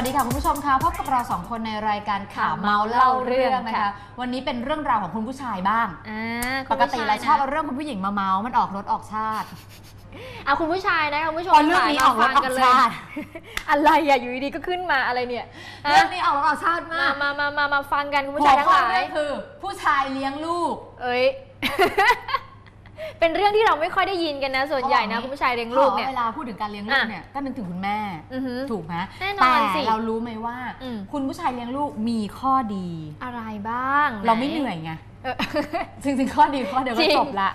วัสดีค่ะคุณผู้ชมคะพบกับเราสองคนในรายการข่าวเมาเล่าเรื่องนะคะค่ะวันนี้เป็นเรื่องราวของคุณผู้ชายบ้างอ่าปกติเราชอบคุณผู้เอาเรื่องคุณผู้หญิงมาเมาส์มันออกรถออกชาติ เอาคุณผู้ชายนะคุณผู้ชมพอเรื่องนี้ออกรถออกชาติ อะไรอะอยู่ดีๆก็ขึ้นมาอะไรเนี่ย เรื่องนี้ออกรถออกชาติมามากมามามามาฟังกันคุณผู้หัชายวทั้งข้อหลาเรื่ยองคือ ผู้ชายเลี้ยงลูก เอ้ย เป็นเรื่องที่เราไม่ค่อยได้ยินกันนะ ส่วนใหญ่นะเขาบอกคุณผู้ชายเลี้ยงลูกเนี่ย เวลาพูดถึงการเลี้ยงลูกอะเนี่ยก็นึกถึงคุณแม่อือหือถูกไหมแน่นอนแต่สิเรารู้ไหมว่าอืมคุณผู้ชายเลี้ยงลูกมีข้อดี อะไรบ้าง เราไม่เหนื่อยไงเออจริงๆข้อดีข้อเดียวจริก็งจบละ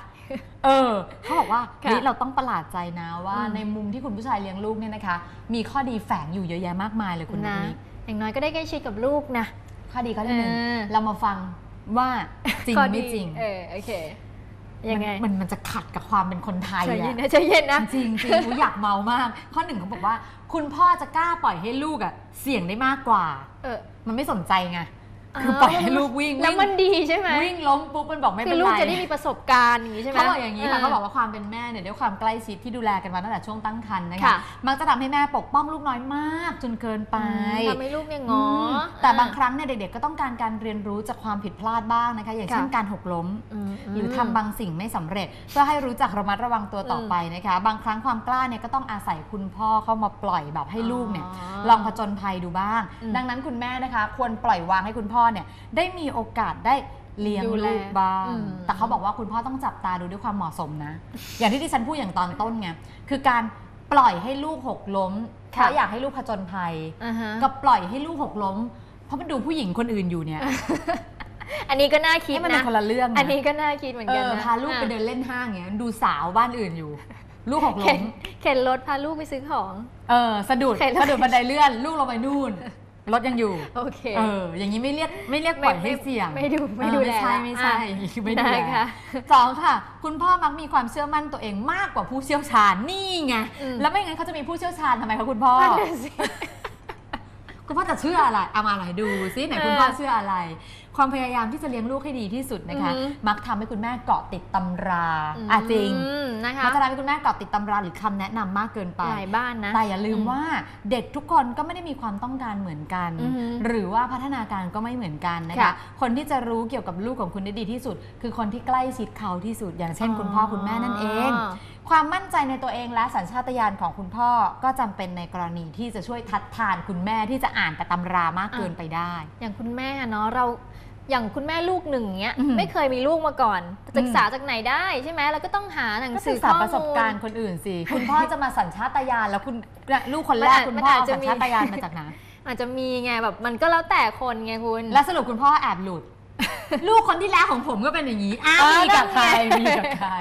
เออเขาบอกว่าค่ะเฮ้ยเราต้องประหลาดใจนะว่าอืมในมุมที่คุณผู้ชายเลี้ยงลูกเนี่ยนะคะ มีข้อดีแฝงอยู่เยอะแยะมากมายเลยคุณนุ้นะยอย่างน้อยก็ได้ใกล้ชิดกับลูกนะข้อดีข้อที่หนึ่งเออเรามาฟังว่าจริงข้อดีไม่จริงเออโอเค ยังไง มันมันจะขัดกับความเป็นคนไทยใจเย็นอะนะใจเย็นนะ จริงจริงๆอุ๊ยอยากเมามาก ข้อหนึ่งเขาบอกว่า คุณพ่อจะกล้าปล่อยให้ลูกอะเสี่ยงได้มากกว่า เออ มันไม่สนใจไง คือปล่อยให้ลูกวิ่งแล้วมันดีใช่ไหมวิ่งล้มปุ๊บมันบอกไม่คืเป็อนลูไรกจะได้มีประสบการณ์อย่างนี้ใช่ไหมเขาบอกอย่างนี้ค่ะเเขาบอกว่าความเป็นแม่เนี่ยด้วยความใกล้ชิดที่ดูแลกันมาตั้งแต่ช่วงตั้งครรภ์นะคะค่ะมักจะทำให้แม่ปกป้องลูกน้อยมาก จนเกินไปอืมทำให้ลูกเนี่ยงอมแต่บางครั้งเนี่ยเด็กๆก็ต้องการการเรียนรู้จากความผิดพลาดบ้างนะคะ อย่างเช่นค่ะการหกล้มมหรือทำบางสิ่งไม่สำเร็จ เพื่อให้รู้จักระมัดระวังตัวต่อไปนะคะ บางครั้งความกล้าเนี่ยก็ต้องอาศัยคุณพ่อเข้ามาปล่อยแบบให้ลูกเนี่ยอ๋อลองผจญภัยดูบ้างอืมดังนั้นคุณแม่นะคะ ควรปล่อยวางให้คุณพ่อเนี่ยได้มีโอกาสได้เลี้ยงดูแลลูกบ้างอืม แต่เขาบอกว่าคุณพ่อต้องจับตาดูด้วยความเหมาะสมนะ อย่างที่ดิฉันพูดอย่างตอนต้นไงคือการปล่อยให้ลูกหกล้มเพค่ะราะอยากให้ลูกผจญภัย อ่าฮะกับปล่อยให้ลูกหกล้ม เพราะมันดูผู้หญิงคนอื่นอยู่เนี่ยอันนี้ก็น่าคิดนี่มันเป็นะ นคนละเรื่องนะอันนี้ก็น่าคิดเหมือนเอกันอนะพาลูกไปเดินเล่นห้างเงี้ยดูสาวบ้านอื่นอยู่ ลูกหกเข็ล้นม เข็นรถพาลูกไปซื้อของ เออสะดุดเข็นรถ สะดุดบันไดเลื่อน ลูกลงไปนู่น รถยังอยู่โอเคเอออย่างนี้ไม่เรียกไม่เรียกปล่อยให้เสี่ยงไม่ดูไม่เออดูแลไม่ใช่ไม่ใช่อะคือไม่ดูแลได้ค่ะสองค่ะ คุณพ่อมักมีความเชื่อมั่นตัวเองมากกว่าผู้เชี่ยวชาญนี่ไงอืมแล้วไม่งั้นเขาจะมีผู้เชี่ยวชาญทำไมคะคุณพ่อนั่นน่ะสิ คุณพ่อจะเชื่ออะไรเอามาอะไรดูซิไหนคุณพ่อเชื่ออะไร ความพยายามที่จะเลี้ยงลูกให้ดีที่สุดนะคะอือหือมักทำให้คุณแม่เกาะติดตำราอะจริงอืมนะคะมักจะทำให้คุณแม่เกาะติดตำราหรือคำแนะนำมากเกินไปหลายบ้านนะแต่อย่าลืมอืมว่าเด็กทุกคนก็ไม่ได้มีความต้องการเหมือนกันอือหือหรือว่าพัฒนาการก็ไม่เหมือนกันนะคะค่ะคนที่จะรู้เกี่ยวกับลูกของคุณได้ดีที่สุด คือคนที่ใกล้ชิดเขาที่สุดอย่างเช่น คุณพ่อคุณแม่นั่นเอง ความมั่นใจในตัวเองและสัญชาตญาณของคุณพ่อก็จำเป็นในกรณีที่จะช่วยทัดทานคุณแม่ที่จะอ่านแต่ตำรามากเกินไปได้ อย่างคุณแม่อะเนาะเราอย่างคุณแม่ลูกหนึ่งเนี้ยอืมไม่เคยมีลูกมาก่อนศึกษาจากไหนได้ใช่ไหมเราก็ต้องหาหนังก็สืศึอกษาข้อประสบมูลการณ์คนอื่นสิ คุณพ่อจะมาสัญชาตญาณแล้วคุณลูกคนแรกมันอาจคุณมันพ่ออาจเอาจะสัญมี ชาตญาณมาจากไหนอาจจะมีไงแบบมันก็แล้วแต่คนไงคุณ และสรุปคุณพ่อแอบหลุด ลูกคนที่แล้วของผมก็เป็นอย่างนี้อ้าวเออมีกับใครนั่นไงมีกับใคร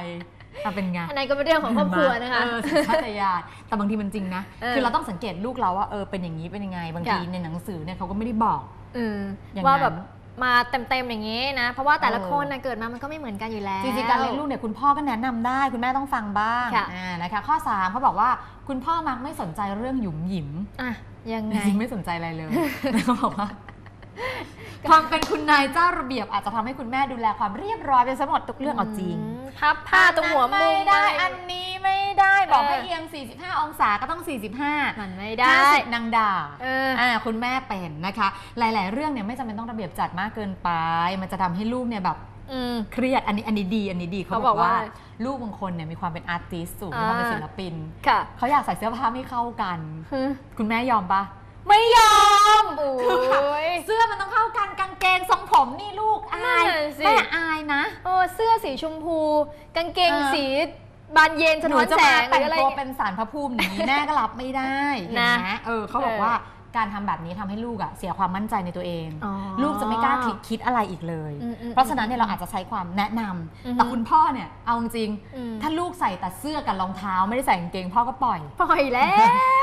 เอาเป็นไงอันนั้นก็เป็นเรื่องของครอบครัวนะคะเออสัญชาตญาณแต่บางทีมันจริงนะเออคือเราต้องสังเกตลูกเราว่าเออเป็นอย่างนี้เป็นยังไง บางทีค่ะในหนังสือเนี่ยเขาก็ไม่ได้บอกอืมอย่างนั้นว่าแบบมาเต็มๆอย่างนี้นะ เพราะว่าแต่ละเออคนนะเกิดมามันก็ไม่เหมือนกันอยู่แล้ว จริงๆ การเลี้ยงลูกเนี่ยคุณพ่อก็แนะนำได้ คุณแม่ต้องฟังบ้างค่ะอ่านะคะข้อ3เขาบอกว่าคุณพ่อมักไม่สนใจเรื่องหยุมหยิมอะยังจไงริงๆไม่สนใจอะไรเลยเขาบอกว่าความเป็นคุณนายเจ้าระเบียบอาจจะทำให้คุณแม่ดูแลความเรียบร้อยไปซะหมดทุกเรื่องเอาจริงม พับผ้าตรงหัวมุมไม่ได้อะอัรนนี้ไม่ได้บอกเออให้เอียง 45 องศาก็ต้อง 45มันไม่ได้50นางด่าเอออ่าคุณแม่เป็นนะคะ หลาย ๆ เรื่องเนี่ยไม่จำเป็นต้องระเบียบจัดมากเกินไป มันจะทำให้ลูกเนี่ยแบบอืมเครียดอันนี้อันนี้ดีอันนี้ดีเขาเขาบบออกกว่าว่า ลูกบางคนเนี่ยมีความเป็นอาร์ติสสูงมีความเป็นอ่าศิลปินค่ะเขาอยากใส่เสื้อผ้าไม่เข้ากันฮึคุณแม่ยอมปะไม่ยอมโอ้คือแบบยเสื้อมันต้องเข้ากันกางเกงทรงผมนี่ลูกอายนั่นน่ะสิ แม่อายนะ โอ้เสื้อสีชมพู กางเกงเออ สีบานเย็นสะหนูท้อนจะแสมางหแต่รืงออะไร ตัวเงี้ยเป็นสารพระภูมิอย่างนี้แม่ก็รับไม่ได้เห็นนะไหมเออเขาบอกเออว่าการทำแบบนี้ทำให้ลูกอะเสียความมั่นใจในตัวเอง อ๋อลูกจะไม่กล้าคิดคิดอะไรอีกเลย อืมอืมเพราะฉะนั้นเนี่ยเราอาจจะใช้ความแนะนำอือฮึแต่คุณพ่อเนี่ยเอาจริงๆอืม ถ้าลูกใส่แต่เสื้อกับรองเท้าไม่ได้ใส่กางเกงพ่อก็ปล่อย ปล่อยแล้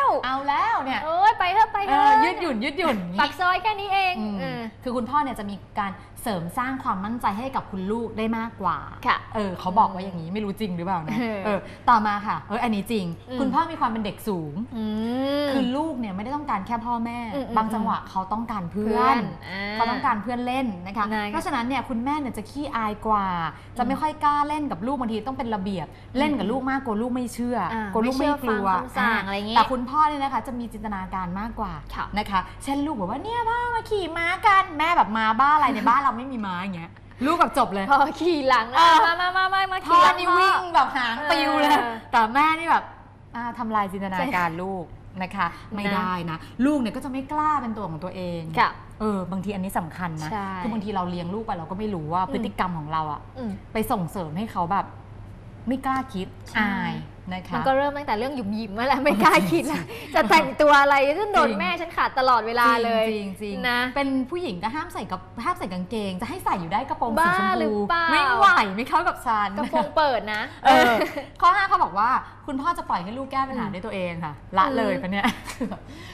ว เอาแล้วเนี่ยโอ้ยไปเถอะไปเอเถออะยืดหยุ่นยืดหยุ่นอย่างปันี้กซอยแค่นี้เองอืม เออ คือคุณพ่อเนี่ยจะมีการเสริมสร้างความมั่นใจให้กับคุณลูกได้มากกว่าค่ะเออเขาบอกว่าอย่างนี้ไม่รู้จริงหรือเปล่านะเออเออต่อมาค่ะเอออันนี้จริงอืมคุณพ่อมีความเป็นเด็กสูงอืมคือลูกเนี่ยไม่ได้ต้องการแค่พ่อแม่อืมอืมบางจังหวะเขาต้องการเพื่เพื่ออนนอ่าเขาต้องการเพื่อนเล่นนะคะนะคะเพราะฉะนั้นเนี่ยคุณแม่เนี่ยจะขี้อายกว่า จะไม่ค่อยกล้าเล่นกับลูกบางทีต้องเป็นระเบียบ เล่นกับลูกมากกลัวลูกไม่เชื่ออ่ากลัวลูกไม่กลัวไม่เชื่อฟังคำสั่งอะไรอย่างงี้แต่คุณพ่อพ่อเนี่ยนะคะจะมีจินตนาการมากกว่าค่ะนะคะ เช่นลูกบอกว่าเนี่ยพ่อมาขี่ม้ากันแม่แบบมาบ้าอะไรในบ้านเราไม่มีม้าอย่างเงี้ยลูกแบบจบเลย พอขี่หลังเออะอมามามามามาพ่อขี่หลังนี่พ่อวิ่งแบบหางปิวเลยเออแต่แม่นี่แบบอ่าทำลายจินตนาการลูกนะคะ ไม่นะ ได้นะ ลูกเนี่ยก็จะไม่กล้าเป็นตัวของตัวเองค่ะ เออบางทีอันนี้สำคัญนะใช่ คือบางทีเราเลี้ยงลูกไปเราก็ไม่รู้ว่าอืมพฤติกรรมของเราอะอืม ไปส่งเสริมให้เขาแบบ ไม่กล้าคิดใช่ อายนะคะ มันก็เริ่มตั้งแต่เรื่องหยุมหยิมมาแล้วไม่กล้าคิดแล้วจะแต่งตัวอะไรจนโดนจริง แม่ฉันขาดตลอดเวลาเลยจริงๆจริงๆนะ เป็นผู้หญิงก็ห้ามใส่กับห้ามใส่กางเกง จะให้ใส่อยู่ได้กระโปรงสีบ้าชมหรือพูเปล่า ไม่ไหวไม่เข้ากับฉันกระโปรงเปิดนะ เออข้อห้าเขาบอกว่า คุณพ่อจะปล่อยให้ลูกแก้ปัญหาด้วยตัวเองค่ะ ละเลยปะเนี่ย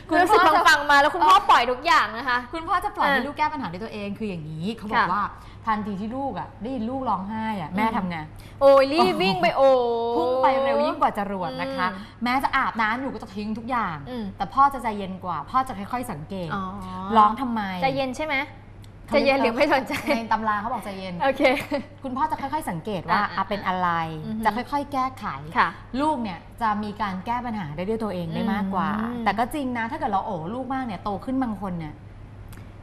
คุณรู้สึกพ่อจะฟังๆมาแล้วคุณพ่อปล่อยทุกอย่างนะคะ คุณพ่อจะปล่อยให้เออลูกแก้ปัญหาด้วยตัวเองคืออย่างนี้เขาบอกค่ะ ว่า ทันทีที่ลูกอะได้ยินลูกร้องไห้อะแม่อืมทำไง โอ้ยรีบวิ่งไปโอ้พุ่งไปเร็วยิ่งกว่าจรวดนะคะอืมแม้จะอาบน้ำอยู่ก็จะทิ้งทุกอย่าง อืม แต่พ่อจะใจเย็นกว่า พ่อจะค่อยๆสังเกต อ๋อร้องทำไมใจเย็นใช่ไหมขาใจเย็นหรือไม่สนใจ ในตำราเขาบอกใจเย็น โอเค คุณพ่อจะค่อยๆสังเกตว่าอ่าอะเป็นอะไร อือฮึจะค่อยๆ แก้ไข ค่ะลูกเนี่ยจะมีการแก้ปัญหาได้ด้วยตัวเองได้มากกว่า อืมแต่ก็จริงนะ ถ้าเกิดเราโอ้ลูกมากเนี่ยโตขึ้นบางคนเนี่ย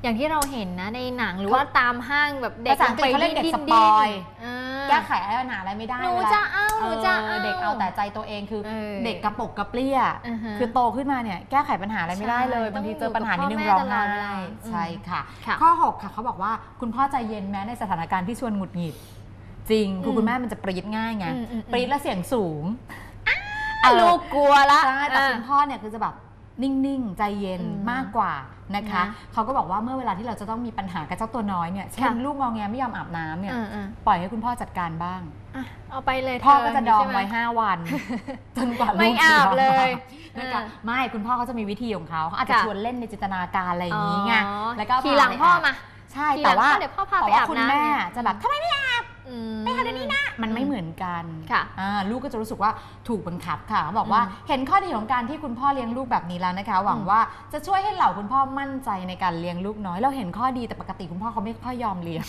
อย่างที่เราเห็นนะในหนังหรือเขาว่าตามห้างแบบเด็กภาษาอังกฤษเขาเรียกเด็กดิ้นสปอยๆอ่าแก้ไขอะไรปัญหาอะไรไม่ได้หนูวลจะเอาหนูจะเอาเด็กเอาแต่ใจตัวเองคือเออเด็กกระปกกระเปรี้ยอือฮะคือโตขึ้นมาเนี่ยแก้ไขปัญหาอะไรไม่ได้เลยใช่บางทีต้องเจอปัญหานิดนึงอยู่ร้กัอบงพ่อไห้แม่ตลอดเวลาใช่ค่ะค่ะ ข้อ 6 ค่ะเขาบอกว่าคุณพ่อใจเย็นแม้ในสถานการณ์ที่ชวนหงุดหงิด จริงคือมคุณแม่มันจะปรี๊ดง่ายไงอืมอืมอืมปรี๊ดแล้วเสียงสูงอะลูกกลัวละใช่แต่อะคุณพ่อเนี่ยคือจะแบบ นิ่งๆ ใจเย็นอืมมากกว่านะคะนะเขาก็บอกว่าเมื่อเวลาที่เราจะต้องมีปัญหากับเจ้าตัวน้อยเนี่ยเช่นค่ะลูกงอแงไม่ยอมอาบน้ำเนี่ยอ่าอ่าปล่อยให้คุณพ่อจัดการบ้างอะเอาไปเลยพ่อเธก็จะดองใช่หมไว้5วันจนกว่าลูกไม่อาบจะเลยนะคะเออไม่คุณพ่อเขาจะมีวิธีของเขาเขาอาจจะค่ะชวนเล่นในจินตนาการอะไรอย่างนี้ไงอ๋อแล้วก็ขี่หลังพาไปพ่ออาบมาใช่ขี่หลัแต่งว่าพ่อเดี๋ยวพ่อพาแต่ไปว่าอาบคุณน้ำแม่เนี่ยจะแบบทำไมไม่อาบอืม ไปทำเดี๋ยวนี้นะมันไม่เหมือนกันค่ะอ่าลูกก็จะรู้สึกว่าถูกบังคับค่ะเขาบอกว่าอืมเห็นข้อดีของการที่คุณพ่อเลี้ยงลูกแบบนี้แล้วนะคะ หวังอืมว่าจะช่วยให้เหล่าคุณพ่อมั่นใจในการเลี้ยงลูกน้อย เราเห็นข้อดีแต่ปกติคุณพ่อเขาไม่ค่อยยอมเลี้ยง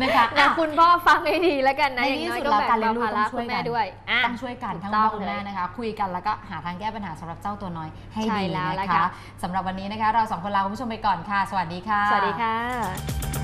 นะคะนะอะคุณพ่อฟังให้ดีแล้วกันนะในอย่างที่น้อยสุดก็แล้วแบ่งการเลี้ยเบางลูกภาระต้องช่คุวยณแม่กันด้วยอะต้องช่วยกันถูกทั้งต้พ่อองคุณแม่เลยนะคะ คุยกันแล้วก็หาทางแก้ปัญหาสำหรับเจ้าตัวน้อยให้ใช่ดีแล้วนะละคะค่ะสำหรับวันนี้นะคะ เราสองคนลาคุณผู้ชมไปก่อนค่ะ สวัสดีค่ะ สวัสดีค่ะ